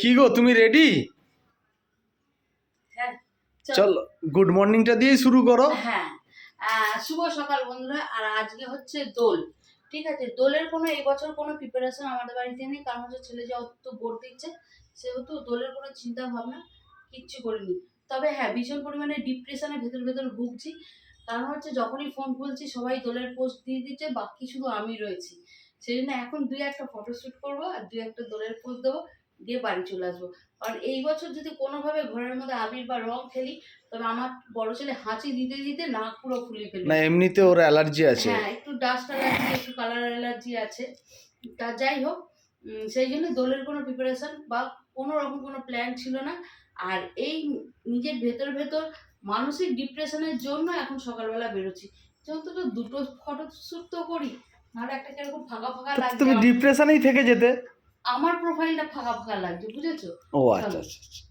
কি গো তুমি রেডি হ্যাঁ চল। গুড মর্নিংটা দিয়েই শুরু করো। হ্যাঁ শুভ সকাল বন্ধুরা আর আজকে হচ্ছে দোল। ঠিক আছে দোলের কোনো এই বছর কোনো প্রিপারেশন আমাদের বাড়িতে নেই কারণ হচ্ছে ছেলে যেহেতু বোর্ড দিচ্ছে সেহেতু দোলের কোনো চিন্তা ভাবনা কিচ্ছু করিনি। তবে হ্যাঁ ভীষণ পরিমাণে ডিপ্রেশনের ভেতর ভেতর ভুগছি। কারণ হচ্ছে যখনই ফোন খুলছি সবাই দোলের পোস্ট দিয়ে দিচ্ছে বাকি শুধু আমি রয়েছি। সেই জন্য এখন দুই একটা ফটোশ্যুট করব আর দুই একটা দোলের পোস্ট দেবো। দিয়ে বাড়ি চলে আসব। কারণ এই বছর যদি কোনোভাবে ঘরের মধ্যে আবির বা রং খেলি তবে আমার বড় ছেলে হাঁচি দিতে দিতে নাক পুরো ফুলে ফেলবে। না এমনিতে ওর অ্যালার্জি আছে। হ্যাঁ একটু ডাস্ট অ্যালার্জি একটু কালার অ্যালার্জি আছে। তা যাই হোক সেই জন্য দোলের কোনো প্রিপারেশন বা কোনো রকম কোনো প্ল্যান ছিল না। আর এই নিজের ভেতর ভেতর মানসিক ডিপ্রেশনের জন্য এখন সকালবেলা বেরোচ্ছি। যেহেতু তো দুটো ফটো শ্যুট তো করি নাহলে একটা কীরকম ফাঁকা ফাঁকা তো লাগছে তুমি ডিপ্রেশনেই থেকে যেতে। আমার প্রোফাইলটা ফাঁকা ফাঁকা লাগছে বুঝেছ ও আচ্ছা আচ্ছা আচ্ছা।